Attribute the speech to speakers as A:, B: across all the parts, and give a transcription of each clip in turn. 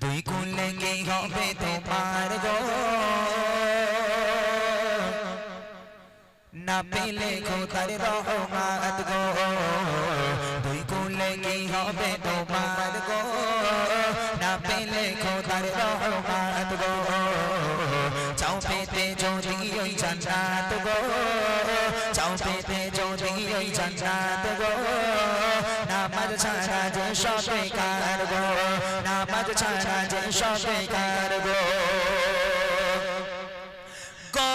A: দুই কুলে কি হবে তোমার গো না পেলে খোদার রহমাত গো। দুই কুলে কি হবে তোমার গো না পেলে খোদার রহমাত গো। চাও পেতে যদি ওই জান্নাত গো। চাও পেতে যদি ওই জান্নাত গো। নামাজ ছাড়া যে সবে কার গো নামাজ ছাড়া যে সবে কার গো গো,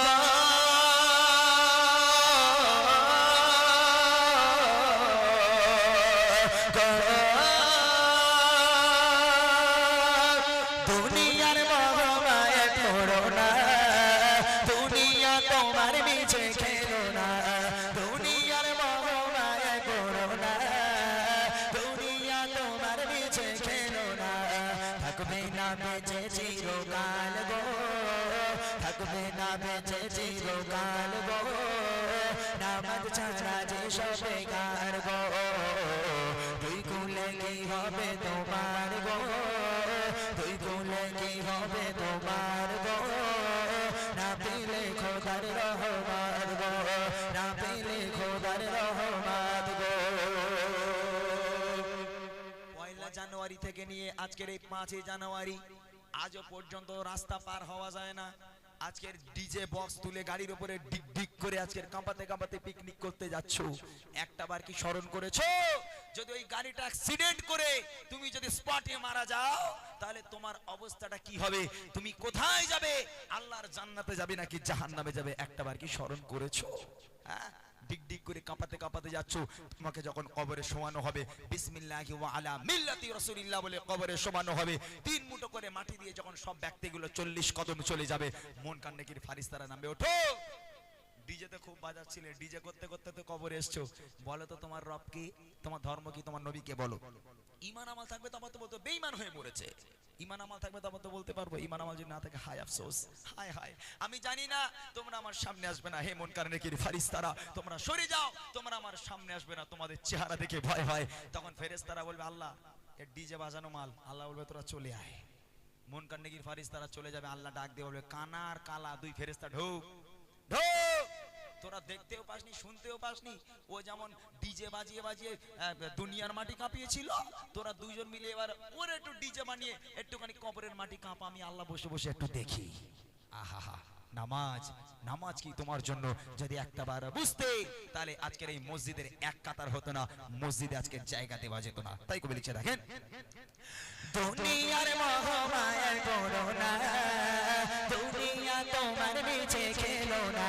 A: দুনিয়ার মহামায় পড়ো না, দুনিয়া তোমার নিচে হবে তোমার গো? দুই কুলে কি হবে তোমার গো? না পেলে খোদার রহমাত গো। না পেলে খোদার রহমাত গো।
B: পয়লা জানুয়ারি থেকে নিয়ে আজকের এই পাঁচই জানুয়ারি, আজও পর্যন্ত রাস্তা পার হওয়া যায় না। আজকের ডিজে বক্স তুলে গাড়ির উপরে ডিক ডিক করে আজকের কাঁপাতে কাঁপাতে পিকনিক করতে যাচ্ছ। একটা বার কি স্মরণ করেছ? যদি ওই গাড়িটা অ্যাক্সিডেন্ট করে তুমি যদি স্পটে মারা যাও, তাহলে তোমার অবস্থাটা কি হবে? তুমি কোথায় যাবে? আল্লাহর জান্নাতে যাবে নাকি জাহান্নামে যাবে? একটা বার কি স্মরণ করেছ? হ্যাঁ? করে কাঁপাতে কাঁপাতে তোমাকে যখন কবরে হবে কবরে হবে, তিন মুঠো করে মাটি দিয়ে যখন সব চল্লিশ চলে যাবে, মন কান্নাকির ফারিস্তারা নামবে, ওঠো! ডিজেতে খুব বাজাচ্ছিলে, ডিজে করতে করতে তো কবরে এসছো। বলো তো তোমার রব কি, তোমার ধর্ম কি, তোমার নবীকে বলো। ইমান আমল থাকবে তখন তো বলতো বেঈমান হয়ে মরেছে। ইমান আমল থাকবে তখন তো বলতে পারব ইমান আমল যদি না থাকে, হায় আফসোস, হায় হায়। আমি জানি না, তোমরা আমার সামনে আসবে না, হে মন কারণে কি ফারিস্তারা? তোমরা সরে যাও, তোমরা আমার সামনে আসবে না, তোমাদের চেহারা দেখে ভয় হয়। তখন ফেরেস্তারা বলবে, আল্লাহ এ ডিজে বাজানো মাল। আল্লাহ বলবে, তোরা চলে আয়। মন কান্নেগির ফারিস্তারা চলে যাবে? আল্লাহ ডাক দিয়ে বলবে, কানার কালা, দুই ফেরেস্তা ঢোক ঢোক। তোরা দেখতেও পাসনি, শুনতেও পাসনি? ও যেমন ডিজে বাজিয়ে বাজিয়ে দুনিয়ার মাটি কাঁপিয়েছিল, তোরা দুইজন মিলে এবার ওর একটু ডিজে বানিয়ে একটুখানি কবরের মাটি কাঁপা, আমি আল্লাহ বসে বসে একটু দেখি। আহা, নামাজ নামাজ কি তোমার জন্য? যদি একটা বার বুঝতে, তাহলে আজকের এই মসজিদের এক কাতার হতো না, মসজিদে আজকের জায়গা দেওয়া যেত না। তাই কবি লিখছে, দেখেন,
A: দুনিয়ার মহামায় পড়ো না, দুনিয়া তোমার নিচে খেলো না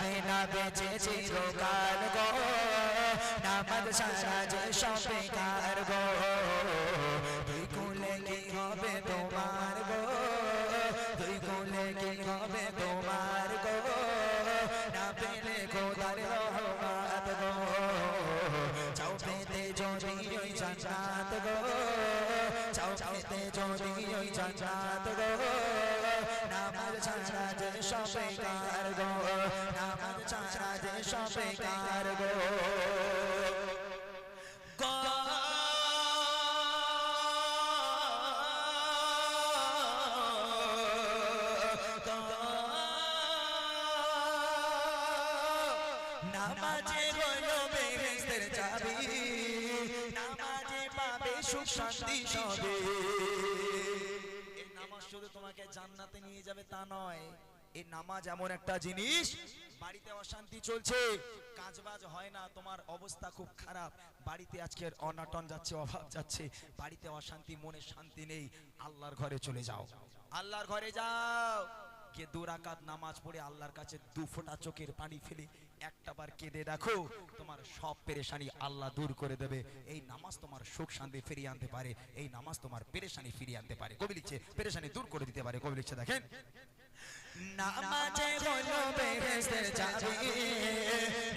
A: থাকবে না বেঁচে চিরকাল গো। নামাজ সারা যে সবে কার গো। দুই কুলে কি হবে তোমার গো? দুই কুলে কি হবে তোমার গো? না পেলে খোদার রহমাত গো। চাও পেতে যদি ওই জান্নাত গো। চাও পেতে যদি ওই জান্নাত সবে কার গো। নামাজে চাবি, নামাজে পাবে সুখ শান্তি সবে।
B: নামাজ শুধু তোমাকে জান্নাতে নিয়ে যাবে তা নয় এই নামাজ এমন একটা জিনিস, বাড়িতে অশান্তি চলছে, কাজবাজ হয় না, তোমার অবস্থা খুব খারাপ। বাড়িতে আজকের অনাটন যাচ্ছে, অভাব যাচ্ছে, বাড়িতে অশান্তি, মনে শান্তি নেই, আল্লাহর ঘরে চলে যাও। আল্লাহর ঘরে যাও। কে দুরাকাত নামাজ পড়ে আল্লাহর কাছে দু ফোঁটা চোখের পানি ফেলে একটা বার কেঁদে দেখো, তোমার সব পেরেশানি আল্লাহ দূর করে দেবে। এই নামাজ তোমার সুখ শান্তি ফিরিয়ে আনতে পারে, এই নামাজ তোমার পেরেশানি ফিরিয়ে আনতে পারে। কবি লিখছে, পেরেশানি দূর করে দিতে পারে। কবি লিখছে, দেখেন।
A: নামাজে বলো বেহেশতে চাবি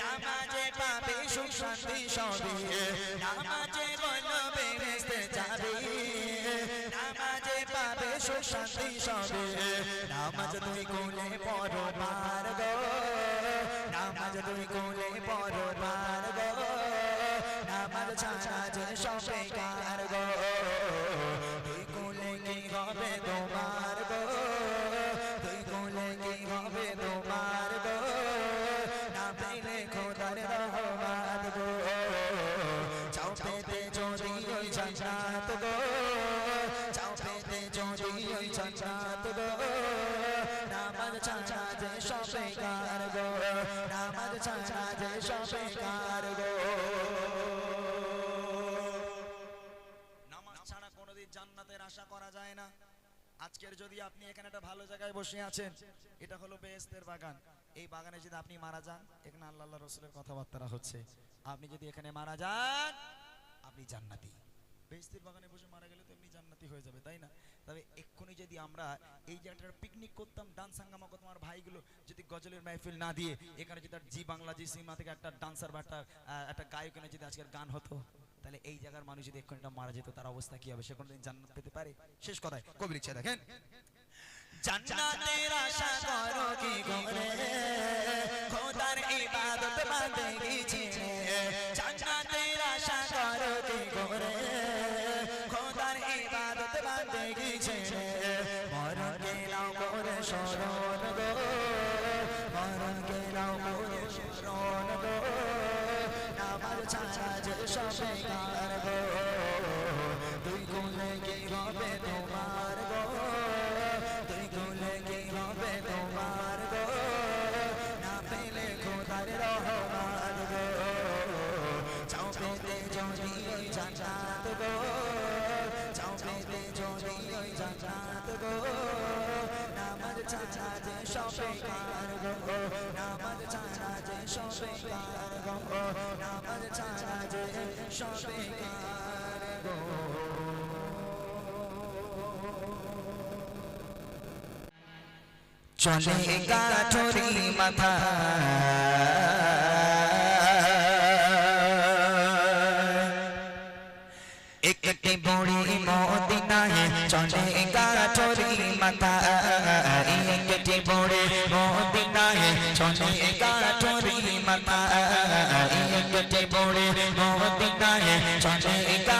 A: নামাজে পাবে সুখ শান্তি সবই। নামাজে গো যদি গো ছাড়া যে গো ছাড়া যে গো।
B: জান্নাতের আশা করা যায় না। আজকের যদি আপনি এখানে একটা ভালো জায়গায় বসে আছেন, এটা হলো বেহেস্তের বাগান। এই বাগানে যদি আপনি মারা যান, এখানে আল্লাহ রসুলের কথাবার্তা হচ্ছে, আপনি যদি এখানে মারা যান, আপনি জান্নাতি। বেহেস্তের বাগানে বসে মারা গেলে তো এমনি জান্নাতি হয়ে যাবে, তাই না? তবে এক্ষুনি যদি আমরা এই একটা পিকনিক করতাম ডান্স হাঙ্গামা করতাম আমার ভাইগুলো যদি গজলের মাহফিল না দিয়ে, এখানে যদি জি বাংলা, জি সিনেমা থেকে একটা ডান্সার বা একটা একটা গায়ক এনে যদি আজকের গান হতো, তাহলে এই জায়গার মানুষ যদি এক্ষুনি মারা যেত, তার অবস্থা কি হবে? সে কোনোদিন জান্নাত পেতে পারে? শেষ কথায় কবি লিখছে দেখেন।
A: জান্নাতের আশা করো কি করে? খোদার ইবাদত বান্দেগি ছেড়ে জান্নাতের আশা করো কি করে? খোদার ইবাদত বান্দেগি ছেড়ে মরণ গেলাও করে শরণ গো। মরণ গেলাও করে শরণ গো। নামাজ ছাড়া যে সব বেকার গো? সব বেকার গো নামাজ ছাড়া যে সব গো চলে গাঠরি মাথা। বড়ি মদিনায় চলে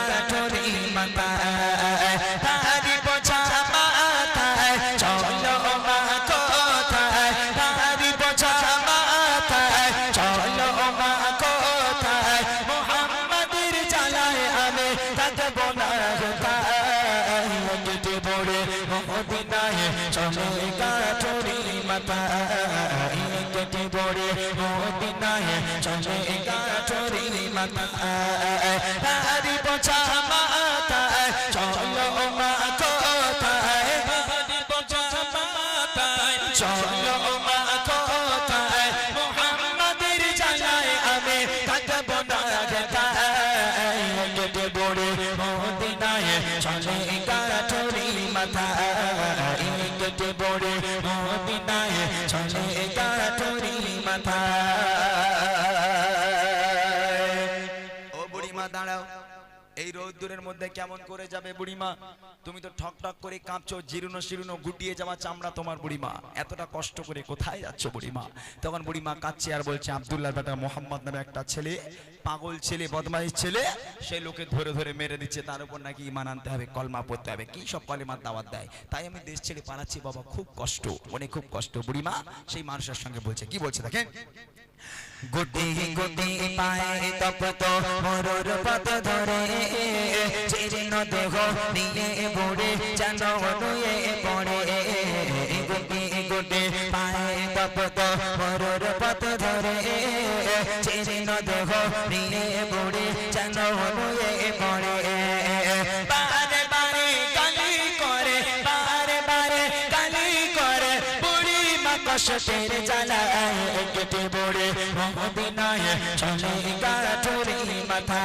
A: কাঠরি মাথায় তারি বোঝা
B: মধ্যে কেমন করে যাবে বুড়িমা? তুমি তো ঠক ঠক করে কাঁপছো, জিরুনো শিরুনো গুটিয়ে যাওয়া চামড়া তোমার বুড়িমা। এতটা কষ্ট করে কোথায় যাচ্ছ বুড়িমা? তখন বুড়িমা কাঁদছে আর বলছে, আব্দুল্লাহ বেটা মোহাম্মদ নামে একটা ছেলে, পাগল ছেলে, বদমাইশ ছেলে সেই লোকে ধরে ধরে মেরে দিচ্ছে, তার উপর নাকি ইমান আনতে হবে, কলমা পড়তে হবে, কি সব কলেমার দাওয়াত দেয়? তাই আমি দেশ ছেড়ে পালাচ্ছি, বাবা, খুব কষ্ট অনেক খুব কষ্ট, বুড়িমা সেই মানুষের সঙ্গে বলছে, কি বলছে দেখেন?
A: গুটি গুটি পায়ে তপ্ত, মরুর পথ ধরে জীর্ণ দেহ নিয়ে বুড়ে যেন নুয়ে পড়ে। গুটি গুটি পায়ে তপ্ত, মরুর পথ ধরে জীর্ণ দেহ নিয়ে বুড়ে যেন নুয়ে পড়ে। কষ্টের জ্বালায় কেটে পড়ে মদিনায় চলে গাঠরি মাথা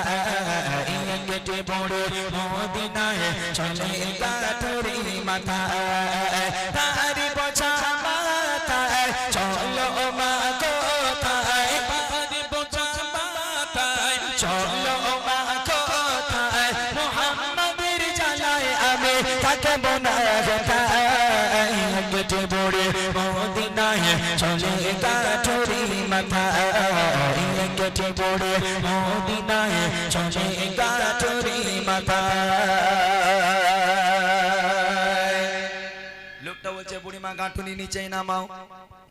A: কেটে পড়ে মদিনায় চলে গাঠরি মাথা তারি
B: লোকটা বলছে, বুড়িমা, গাঁটুনি নিচেই নামাও।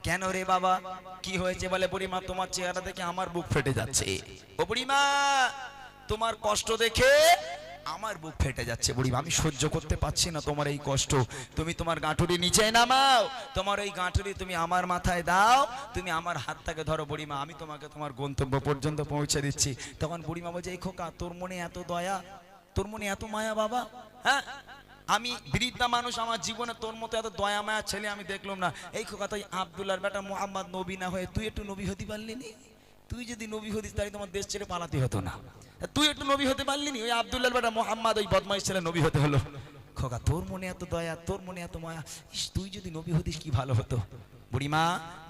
B: কেন রে বাবা? কি হয়েছে? বলে, বুড়িমা, তোমার চেহারা দেখে আমার বুক ফেটে যাচ্ছে। ও বুড়িমা, তোমার কষ্ট দেখে আমার বুক ফেটে যাচ্ছে, বুড়িমা, আমি সহ্য করতে পারছি না তোমার এই কষ্ট। তুমি তোমার গাঁটুরি নিচে নামাও, তোমার ওই গাঁটুরি তুমি আমার মাথায় দাও, তুমি আমার হাতটাকে ধরো, বুড়িমা, আমি তোমাকে তোমার গন্তব্য পর্যন্ত পৌঁছে দিচ্ছি। তখন বুড়িমা বলছে, এই খোকা, তোর মনে এত দয়া? তোর মনে এত মায়া বাবা? হ্যাঁ? আমি বৃদ্ধা মানুষ, আমার জীবনে তোর মতো এত দয়া মায়া ছেলে আমি দেখলাম না। এই খোকা, তুই আবদুল্লার বেটা মোহাম্মদ নবী না হয়ে, তুই একটু নবী হতে পারলি তুই যদি নবী হতিস, তাহলে তোমার দেশ ছেড়ে পালাতে হতো না। তুই একটু নবী হতে পারলি নি? ওই আবদুল্লাহ বেটা মোহাম্মদ, ওই বদমাইশ ছেলে নবী হতে হলো। খোকা, তোর মনে এত দয়া, তোর মনে এত মায়া। ইস, তুই যদি নবী হতিস কি ভালো হতো? বুড়িমা,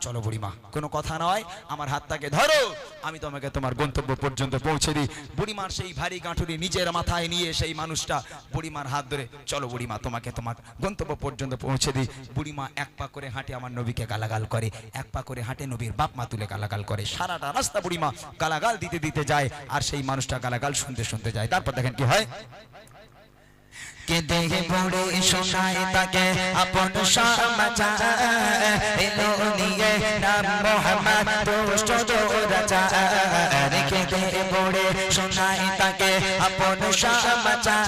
B: চলো বুড়িমা, কোনো কথা নয়, আমার হাতটাকে ধরো, আমি তোমাকে তোমার গন্তব্য পর্যন্ত পৌঁছে দিই। বুড়িমার সেই ভারী গাঁঠুরি নিজের মাথায় নিয়ে সেই মানুষটা বুড়িমার হাত ধরে, চলো বুড়িমা, তোমাকে তোমার গন্তব্য পর্যন্ত পৌঁছে দিই। বুড়িমা এক পা করে হাঁটে আমার নবীকে গালাগাল করে, এক পা করে হাঁটে নবীর বাপ মা তুলে গালাগাল করে। সারাটা রাস্তা বুড়িমা গালাগাল দিতে দিতে যায়, আর সেই মানুষটা গালাগাল শুনতে শুনতে যায়। তারপর দেখেন কি হয়?
A: কে দেহে পড়ে শোনায়, তাকে আপন সমাচার। এলো নিয়ে নাম মোহাম্মদ, দুষ্ট রাজার কে দেহে পড়ে শোনায়, তাকে আপন সমাচার।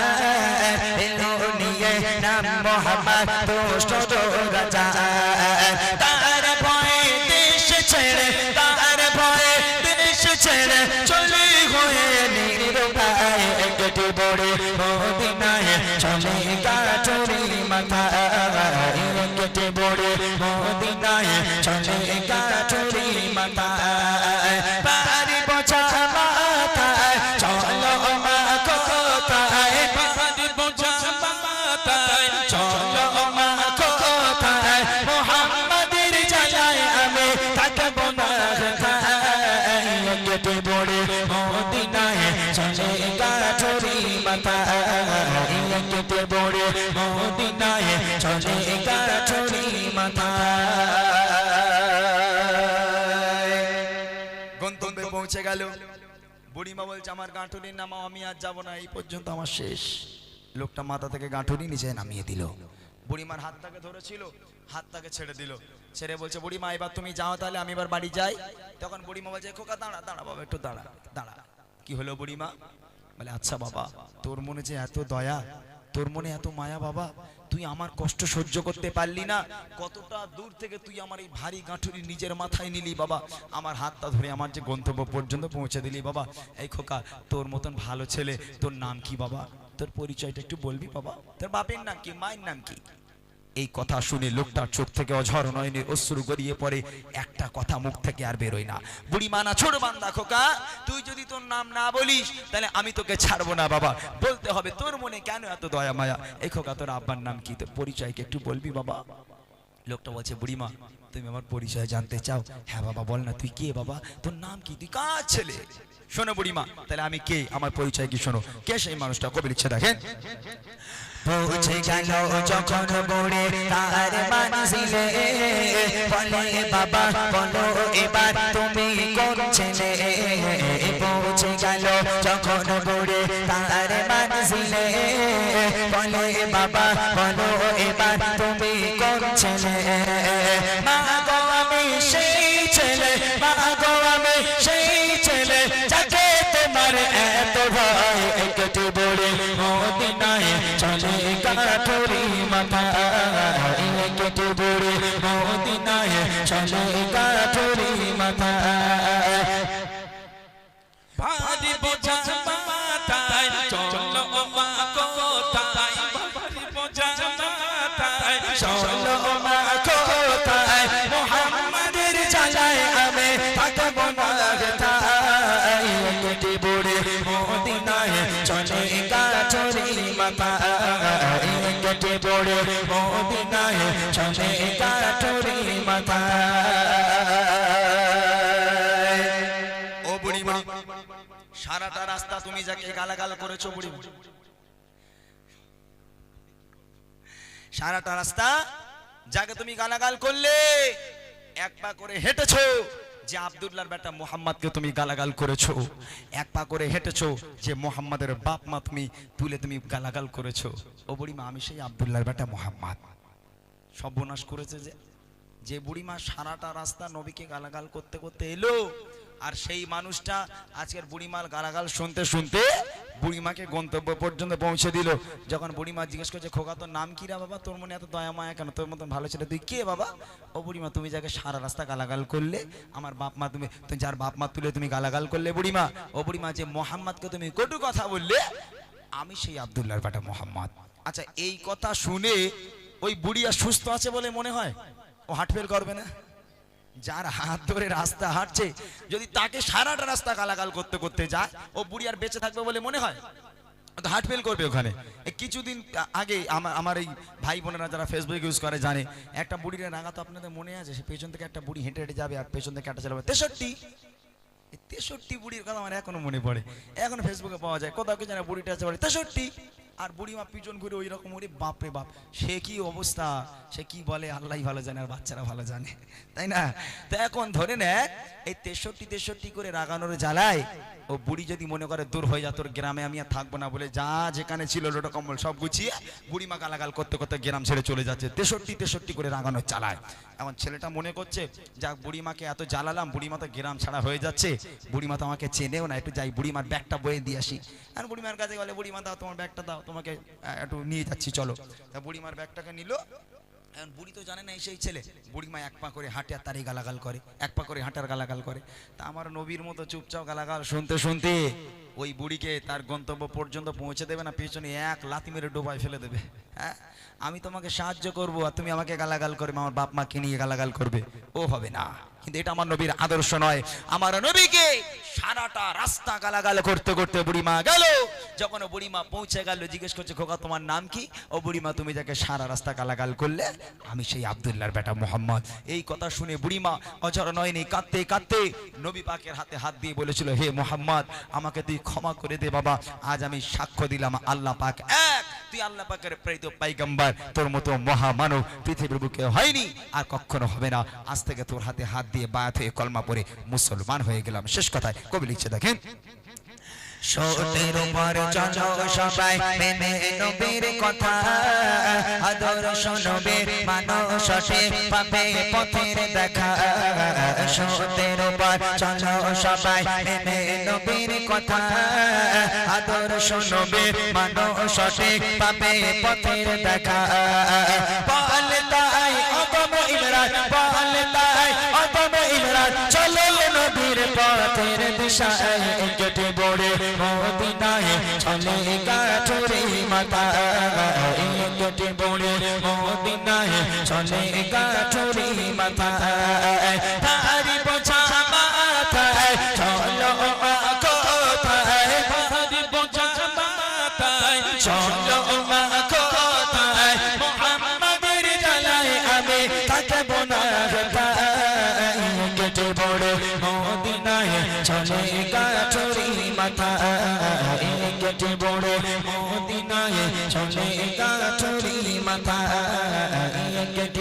A: এলো নিয়ে নাম মোহাম্মদ, দুষ্ট রাজার তার ভয়ে দেশ ছেড়ে, তার ভয়ে দেশ ছেড়ে চলে হয়ে নিরুপায় কেটে পড়ে
B: পৌঁছে গেল। বুড়িমা বলছে, আমার গাঁটুরির নামাও আমি আর যাব না, এই পর্যন্ত আমার শেষ। লোকটা মাথা থেকে গাঁটুরি নিচে নামিয়ে দিল। বুড়িমার হাতটাকে ধরেছিল, হাতটাকে ছেড়ে দিল। ছেড়ে বলছে, বুড়িমা, এবার তুমি যাও তাহলে, আমি এবার বাড়ি যাই। তখন বুড়িমা বলছে খোকা, দাঁড়া দাঁড়া বাবা, একটু দাঁড়া দাঁড়া। কি হলো বুড়িমা? বলে আচ্ছা বাবা, তোর মনে যে এত দয়া তোর মনে এত মায়া বাবা? তুই আমার কষ্ট সহ্য করতে পারলি না। কতটা দূর থেকে তুই আমার এই ভারী গাঁঠুরি নিজের মাথায় নিলি বাবা। আমার হাতটা ধরে আমার যে গন্তব্য পর্যন্ত পৌঁছে দিলি বাবা। এই খোকা, তোর মতন ভালো ছেলে, তোর নাম কি বাবা? তোর পরিচয়টা একটু বলবি বাবা? তোর বাপের নাম কি, মায়ের নাম কি? এই কথা শুনে লোকটার চোখ থেকে অঝর নয়নের অশ্রু গড়িয়ে পড়ে। একটা কথা মুখ থেকে আর বেরোয় না। বুড়ি মানা, ছোট বান্দা খোকা, তুই যদি তোর নাম না বলিস, তাহলে আমি তোকে ছাড়বো না বাবা। বলতে হবে, তোর মনে কেন এত দয়া মায়া? এই খোকা, তোর আব্বার নাম কি? তোর পরিচয়কে একটু বলবি বাবা। লোকটা বলছে বুড়িমা তুমি আমার পরিচয় জানতে চাও? হ্যাঁ বাবা, বল না, তুই কে বাবা? তোর নাম কি? তুই কার ছেলে? শোনো বুড়িমা তাহলে আমি কে? আমার পরিচয় কি শোনো? কে সেই মানুষটা? কবি লিখছে, দেখেন।
A: পৌঁছে গেল যখন বড়ে তার মানসিলে। বলে, বাবা, বলো, এবার তুমি কোন ছেলে? পৌঁছে গেল যখন বড়ে তার মানসিলে। বলে, বাবা, বলো, এবার তুমি কাঠরি মাথা কেটে বড়ে মদিনায় চলে কাঠরি মাথা
C: ভারী বোঝা মাথায় চলো মা কোথায় ভারী বোঝা মাথায়
A: চলো মা কোথায় মোহাম্মদের জ্বালায় আমি থাকব না কেটে বড়ে মদিনায় চলে কাঠরি মাথা কেটে বড়ে মদিনায় চলে কাঠরি মাথা
B: ও বুড়িমা সারাটা রাস্তা তুমি যাকে গালাগাল করেছ বুড়িমা সারাটা রাস্তা যাকে তুমি গালাগাল করলে, এক পা করে হেঁটেছো। যে আবদুল্লার বেটা মোহাম্মদকে তুমি গালাগাল করেছ, এক পা করে হেঁটেছো, যে মোহাম্মদের বাপ মা তুমি তুলে তুমি গালাগাল করেছ। ও বুড়িমা, আমি সেই আবদুল্লার বেটা মোহাম্মদ। সর্বনাশ করেছে যে যে বুড়িমা সারাটা রাস্তা নবীকে গালাগাল করতে করতে এলো আর সেই মানুষটা আজকের বুড়িমার গালাগাল শুনতে শুনতে বুড়িমাকে গন্তব্য পর্যন্ত পৌঁছে দিল। যখন বুড়িমা জিজ্ঞেস করছে, খোকা, তোর নাম কি রে বাবা? তোর মনে এত দয়া মায়া কেন? তোর মতন ভালো ছেলে তুই কে বাবা? ও বুড়িমা, তুমি যাকে সারা রাস্তা গালাগাল করলে, আমার বাপ মা তুমি যার বাপ মা তুলে তুমি গালাগাল করলে বুড়িমা, ও বুড়িমা যে মোহাম্মদকে তুমি কটু কথা বললে, আমি সেই আবদুল্লাহর বেটা মোহাম্মদ। আচ্ছা এই কথা শুনে ওই বুড়িয়া সুস্থ আছে বলে মনে হয়? ও হাঁটফেল করবে না? যার হাত ধরে রাস্তা হাঁটছে, যদি তাকে সারাটা রাস্তা গালাগাল করতে করতে যায়, ও বুড়ি আর বেঁচে থাকবে বলে মনে হয়? তো হার্ট ফেল করবে ওখানে। কিছুদিন আগে আমার আমার এই ভাই বোনেরা যারা ফেসবুক ইউজ করে জানে, একটা বুড়ির রাঙা তো আপনাদের মনে আছে? সে পেছন থেকে একটা বুড়ি হেঁটে হেঁটে যাবে আর পেছন থেকে একটা চালাবে তেষট্টি? তেষট্টি বুড়ির কথা আমার এখনও মনে পড়ে। এখন ফেসবুকে পাওয়া যায়, কোথাও কি জানে বুড়িটা আছে তেষট্টি? আর বুড়িমা পিছন ঘুরে ওই রকম ওরে, বাপরে বাপ, সে কি অবস্থা? সে কি বলে? আল্লাহ ভালো জানে আর বাচ্চারা ভালো জানে। তাই না? তো এখন ধরে নেয় এই তেষট্টি তেষট্টি করে রাগানোর জ্বালায় ও বুড়ি যদি মনে করে, দূর হয়ে যা, তোর গ্রামে আমি আর থাকব না, বলে যা যেখানে ছিল লোটো কম্বল সব গুছিয়ে বুড়িমা গালাগাল করতে করতে গ্রাম ছেড়ে চলে যাচ্ছে, তেষট্টি তেষট্টি করে রাগানোর চালায় এখন ছেলেটা মনে করছে, যাক, বুড়িমাকে এত জ্বালালাম, বুড়িমা তো গ্রাম ছাড়া হয়ে যাচ্ছে, বুড়িমা তো আমাকে চেনেও না, একটু যাই, বুড়িমার ব্যাগটা বয়ে দিয়ে আসি। আর বুড়িমার কাছে গেলে, বুড়িমা, দাও, তোমার ব্যাগটা দাও তোমাকে একটু নিয়ে যাচ্ছি, চলো। তা বুড়িমার ব্যাগটাকে নিল। এখন বুড়ি তো জানে না এই সেই ছেলে। বুড়িমা এক পা করে হাঁটে আর তারই গালাগাল করে, এক পা করে হাঁটার গালাগাল করে। তা আমার নবীর মতো চুপচাপ গালাগাল শুনতে শুনতে ওই বুড়িকে তার গন্তব্য পর্যন্ত পৌঁছে দেবে না, পেছনে এক লাথি মেরে ডোবায় ফেলে দেবে। হ্যাঁ? আমি তোমাকে সাহায্য করব আর তুমি আমাকে গালাগাল করবে, আমার বাপ মাকে নিয়ে গালাগাল করবে। ও হবে না। কিন্তু এটা আমার নবীর আদর্শ নয়। আমার নবীকে সারাটা রাস্তা গালাগাল করতে করতে বুড়িমা গেল। যখন বুড়িমা পৌঁছে গেল, জিজ্ঞেস করছে, খোকা, তোমার নাম কি? ও বুড়িমা, তুমি যাকে সারা রাস্তা গালাগাল করলে, আমি সেই আবদুল্লাহর বেটা মোহাম্মদ। এই কথা শুনে বুড়িমা অজর নয়নি কাঁদতে কাঁদতে নবী পাকের হাতে হাত দিয়ে বলেছিল, হে মোহাম্মদ, আমাকে তুই ক্ষমা করে দে বাবা, আজ আমি সাক্ষ্য দিলাম, আল্লাহ পাক এক তুই আল্লাহ পাকের প্রেরিত পাইগাম্বার, তোর মতো মহামানব পৃথিবীর বুকে হয়নি আর কখনো হবে না। আজ থেকে তোর হাতে হাত দিয়ে বায়াত হয়ে কলমা পরে মুসলমান হয়ে গেলাম। শেষ কথায় কবি লিখছে, দেখেন
A: সতের উপর চলো সবাই মেনে নবীর কথা। আদর্শ নবীর মানুষ পাবে পথের দেখা। সতের উপর চলো সবাই মেনে নবীর কথা। আদর্শ নবীর মানুষ পাবে পথের দেখা। তাই অগম ইমরান তাই অগম ইমরান পথের দিশায় কেটে বড়ে মদিনায় চলে গাঠুরি মাতা। কেটে বড়ে মদিনায় চলে গাঠুরি মাতা। তারি mata